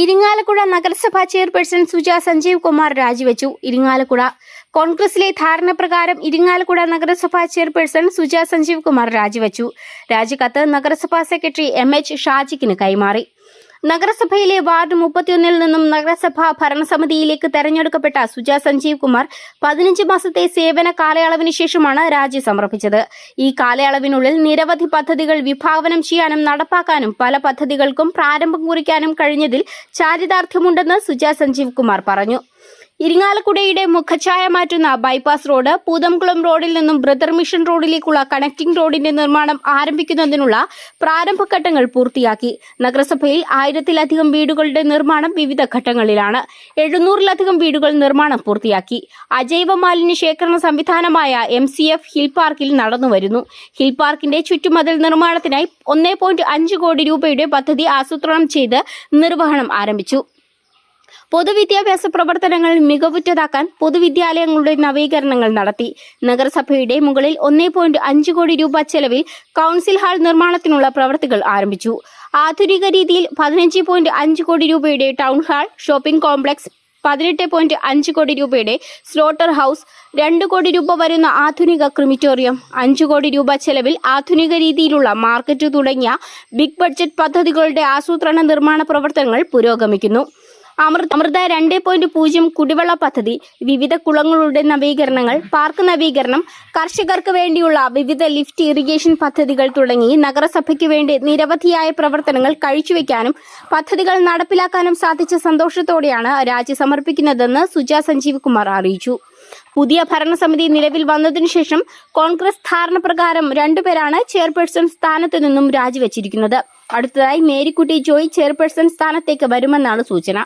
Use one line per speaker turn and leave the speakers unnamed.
ഇരിങ്ങാലക്കുട നഗരസഭാ ചെയർപേഴ്സൺ സുജ സഞ്ജീവ് കുമാർ രാജിവെച്ചു. ഇരിങ്ങാലക്കുട കോൺഗ്രസിലെ ധാരണ പ്രകാരം ഇരിങ്ങാലക്കുട നഗരസഭാ ചെയർപേഴ്സൺ സുജ സഞ്ജീവ് കുമാർ രാജിവെച്ചു. രാജിക്കത്ത് നഗരസഭാ സെക്രട്ടറി എം എച്ച് ഷാജിക്കിന് കൈമാറി. നഗരസഭയിലെ വാർഡ് മുപ്പത്തിയൊന്നിൽ നിന്നും നഗരസഭാ ഭരണസമിതിയിലേക്ക് തെരഞ്ഞെടുക്കപ്പെട്ട സുജ സഞ്ജീവ് കുമാർ പതിനഞ്ച് മാസത്തെ സേവന കാലയളവിന് ശേഷമാണ് രാജി സമർപ്പിച്ചത്. ഈ കാലയളവിനുള്ളിൽ നിരവധി പദ്ധതികൾ വിഭാവനം ചെയ്യാനും നടപ്പാക്കാനും പല പദ്ധതികൾക്കും പ്രാരംഭം കുറിക്കാനും കഴിഞ്ഞതിൽ ചാരിതാർത്ഥ്യമുണ്ടെന്ന് സുജ സഞ്ജീവ് കുമാർ പറഞ്ഞു. ഇരിങ്ങാലക്കുടയുടെ മുഖഛായ മാറ്റുന്ന ബൈപ്പാസ് റോഡ് പൂതംകുളം റോഡിൽ നിന്നും ബ്രദർ മിഷൻ റോഡിലേക്കുള്ള കണക്ടിംഗ് റോഡിന്റെ നിർമ്മാണം ആരംഭിക്കുന്നതിനുള്ള പ്രാരംഭഘട്ടങ്ങൾ പൂർത്തിയാക്കി. നഗരസഭയിൽ ആയിരത്തിലധികം വീടുകളുടെ നിർമ്മാണം വിവിധ ഘട്ടങ്ങളിലാണ്. എഴുന്നൂറിലധികം വീടുകൾ നിർമ്മാണം പൂർത്തിയാക്കി. അജൈവ മാലിന്യ ശേഖരണ സംവിധാനമായ എം സി എഫ് ഹിൽ പാർക്കിൽ നടന്നുവരുന്നു ഹിൽ പാർക്കിന്റെ ചുറ്റുമതിൽ നിർമ്മാണത്തിനായി ഒന്നേ കോടി രൂപയുടെ പദ്ധതി ആസൂത്രണം ചെയ്ത് നിർവഹണം ആരംഭിച്ചു. പൊതുവിദ്യാഭ്യാസ പ്രവർത്തനങ്ങൾ മികവുറ്റതാക്കാൻ പൊതുവിദ്യാലയങ്ങളുടെ നവീകരണങ്ങൾ നടത്തി. നഗരസഭയുടെ മുകളിൽ ഒന്നേ പോയിന്റ് അഞ്ച് കോടി രൂപ ചെലവിൽ കൗൺസിൽ ഹാൾ നിർമ്മാണത്തിനുള്ള പ്രവൃത്തികൾ ആരംഭിച്ചു. ആധുനിക രീതിയിൽ പതിനഞ്ച് പോയിന്റ് അഞ്ച് കോടി രൂപയുടെ ടൗൺ ഹാൾ ഷോപ്പിംഗ് കോംപ്ലക്സ് പതിനെട്ട് പോയിന്റ് അഞ്ച് കോടി രൂപയുടെ സ്ലോട്ടർ ഹൗസ് രണ്ട് കോടി രൂപ വരുന്ന ആധുനിക ക്രിമിറ്റോറിയം അഞ്ച് കോടി രൂപ ചെലവിൽ ആധുനിക രീതിയിലുള്ള മാർക്കറ്റ് തുടങ്ങിയ ബിഗ് ബഡ്ജറ്റ് പദ്ധതികളുടെ ആസൂത്രണ നിർമ്മാണ പ്രവർത്തനങ്ങൾ പുരോഗമിക്കുന്നു. അമൃത അമൃത രണ്ട് പോയിന്റ് പൂജ്യം കുടിവെള്ള പദ്ധതി വിവിധ കുളങ്ങളുടെ നവീകരണങ്ങൾ പാർക്ക് നവീകരണം കർഷകർക്ക് വേണ്ടിയുള്ള വിവിധ ലിഫ്റ്റ് ഇറിഗേഷൻ പദ്ധതികൾ തുടങ്ങി നഗരസഭയ്ക്ക് വേണ്ടി നിരവധിയായ പ്രവർത്തനങ്ങൾ കഴിച്ചുവെക്കാനും പദ്ധതികൾ നടപ്പിലാക്കാനും സാധിച്ച സന്തോഷത്തോടെയാണ് രാജി സമർപ്പിക്കുന്നതെന്ന് സുജ സഞ്ജീവ് കുമാർ അറിയിച്ചു. പുതിയ ഭരണസമിതി നിലവിൽ വന്നതിനു ശേഷം കോൺഗ്രസ് ധാരണ പ്രകാരം രണ്ടുപേരാണ് ചെയർപേഴ്സൺ സ്ഥാനത്ത് നിന്നും രാജിവെച്ചിരിക്കുന്നത്. അടുത്തതായി മേരിക്കുട്ടി ജോയ് ചെയർപേഴ്സൺ സ്ഥാനത്തേക്ക് വരുമെന്നാണ് സൂചന.